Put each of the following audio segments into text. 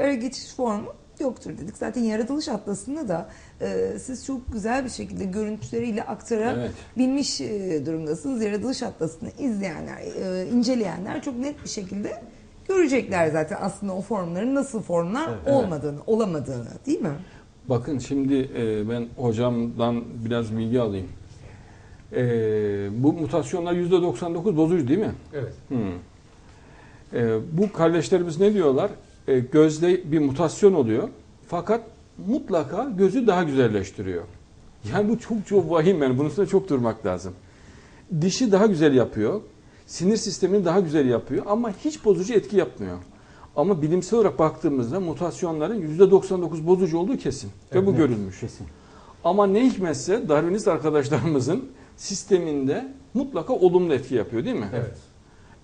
olarak ara geçiş formu yoktur dedik. Zaten yaratılış atlasında da e, siz çok güzel bir şekilde görüntüleriyle aktarabilmiş e, durumdasınız. Yaratılış atlasını izleyenler, e, inceleyenler çok net bir şekilde görecekler zaten aslında o formların nasıl formlar Evet. olmadığını, olamadığını değil mi? Bakın şimdi e, ben hocamdan biraz bilgi alayım. E, bu mutasyonlar %99 bozucu değil mi? Evet. Hmm. E, bu kardeşlerimiz ne diyorlar? E, gözde bir mutasyon oluyor. Fakat mutlaka gözü daha güzelleştiriyor. Yani bu çok çok vahim yani. Bunun üstüne çok durmak lazım. Dişi daha güzel yapıyor. Sinir sistemini daha güzel yapıyor ama hiç bozucu etki yapmıyor. Ama bilimsel olarak baktığımızda mutasyonların %99 bozucu olduğu kesin. Ve bu Evet. görülmüş. Kesin. Ama ne hikmetse Darwinist arkadaşlarımızın sisteminde mutlaka olumlu etki yapıyor değil mi? Evet.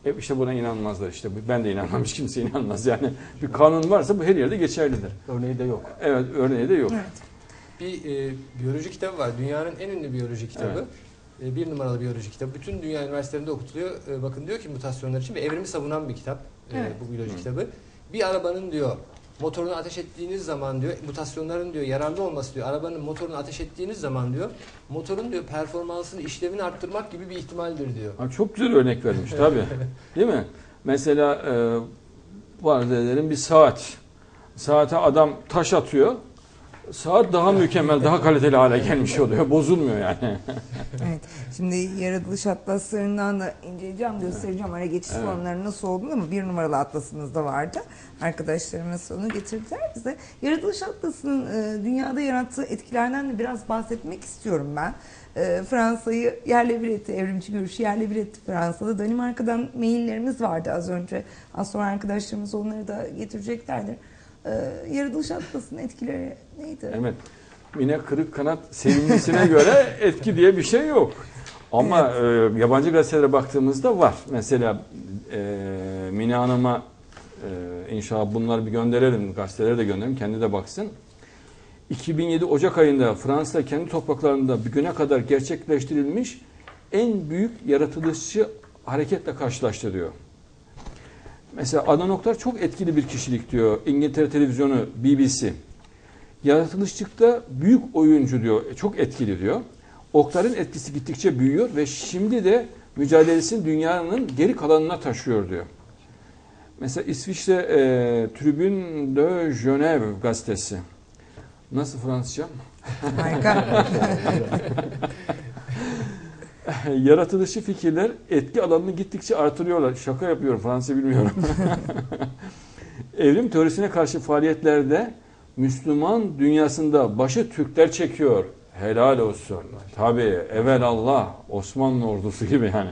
E işte buna inanmazlar işte. Ben de inanmam hiç kimse inanmaz yani. Bir kanun varsa bu her yerde geçerlidir. Örneği de yok. Evet örneği de yok. Evet. Bir e, biyoloji kitabı var. Dünyanın en ünlü biyoloji kitabı. E, bir numaralı biyoloji kitabı. Bütün dünya üniversitelerinde okutuluyor. E, bakın diyor ki mutasyonlar için ve evrimi savunan bir kitap. e, Evet. bu biyoloji Hı. kitabı. Bir arabanın diyor motorunu ateş ettiğiniz zaman diyor mutasyonların diyor yararlı olması diyor. Arabanın motorunu ateş ettiğiniz zaman diyor motorun diyor performansını işlevini arttırmak gibi bir ihtimaldir diyor. Ha, çok güzel örnek vermiş tabii. Değil mi? Mesela e, var edelim bir saat. Saate adam taş atıyor. Saat daha mükemmel, daha kaliteli hale gelmiş oluyor. Bozulmuyor yani. Evet. Şimdi yaratılış atlaslarından da inceleyeceğim, göstereceğim ara geçiş Evet. formları nasıl olduğunu ama bir numaralı atlasımızda vardı. Arkadaşlarımız onu getirdiler bize. Yaratılış atlasının e, dünyada yarattığı etkilerden de biraz bahsetmek istiyorum ben. E, Fransa'yı yerle bir etti, evrimci görüşü yerle bir etti Fransa'da. Danimarka'dan maillerimiz vardı az önce. Az sonra arkadaşlarımız onları da getireceklerdir. E, yaratılış atlasının etkileri neydi? Evet. Mine kırık kanat sevimlisine göre etki diye bir şey yok. Ama e, yabancı gazetelere baktığımızda var. Mesela e, Mine Hanım'a e, inşallah bunları bir gönderelim. Gazetelere de gönderelim. Kendi de baksın. 2007 Ocak ayında Fransa kendi topraklarında bir güne kadar gerçekleştirilmiş en büyük yaratılışçı hareketle karşılaştı diyor. Mesela Adnan Oktar çok etkili bir kişilik diyor. İngiltere televizyonu BBC. Yaratılışçılıkta büyük oyuncu diyor. Çok etkili diyor. Oktar'ın etkisi gittikçe büyüyor ve şimdi de mücadelesini dünyanın geri kalanına taşıyor diyor. Mesela İsviçre e, Tribune de Genève gazetesi. Nasıl Fransızca? Harika. Yaratılışı fikirler etki alanını gittikçe artırıyorlar. Şaka yapıyorum Fransızca bilmiyorum. Evrim teorisine karşı faaliyetlerde Müslüman dünyasında başı Türkler çekiyor. Helal olsun. Tabi evvel Allah Osmanlı ordusu gibi yani.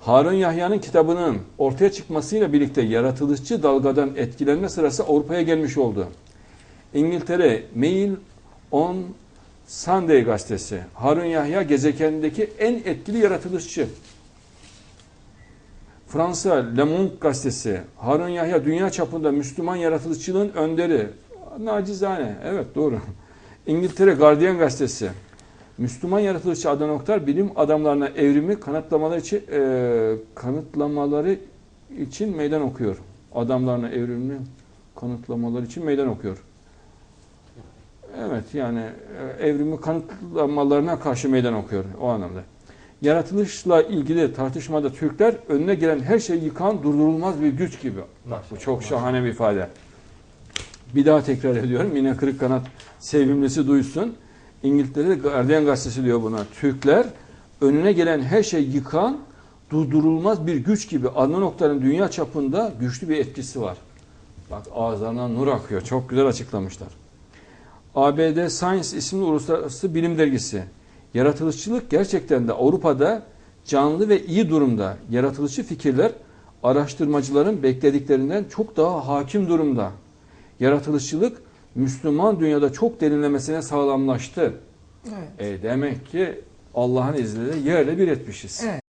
Harun Yahya'nın kitabının ortaya çıkmasıyla birlikte yaratılışçı dalgadan etkilenme sırası Avrupa'ya gelmiş oldu. İngiltere Mail on Sunday gazetesi. Harun Yahya gezegendeki en etkili yaratılışçı. Fransa Le Monde gazetesi. Harun Yahya dünya çapında Müslüman yaratılışçılığın önderi. Nacizane. Evet doğru. İngiltere Guardian gazetesi. Müslüman yaratılışçı Adnan Oktar bilim adamlarına evrimi kanıtlamaları için e, kanıtlamaları için meydan okuyor. Adamlarına evrimi kanıtlamaları için meydan okuyor. Evet yani e, evrimi kanıtlamalarına karşı meydan okuyor o anlamda. Yaratılışla ilgili tartışmada Türkler önüne gelen her şeyi yıkan durdurulmaz bir güç gibi. Bak bu çok şahane bir ifade. Bir daha tekrar ediyorum. Yine kırık kanat sevimlisi duysun. İngiltere'de Guardian gazetesi diyor buna. Türkler önüne gelen her şeyi yıkan durdurulmaz bir güç gibi Adnan Oktar'ın dünya çapında güçlü bir etkisi var. Bak ağızlarından nur akıyor. Çok güzel açıklamışlar. ABD Science isimli uluslararası bilim dergisi. Yaratılışçılık gerçekten de Avrupa'da canlı ve iyi durumda. Yaratılışçı fikirler araştırmacıların beklediklerinden çok daha hakim durumda. Yaratılışçılık Müslüman dünyada çok derinlemesine sağlamlaştı. evet. E demek ki Allah'ın izniyle yerle bir etmişiz. Evet.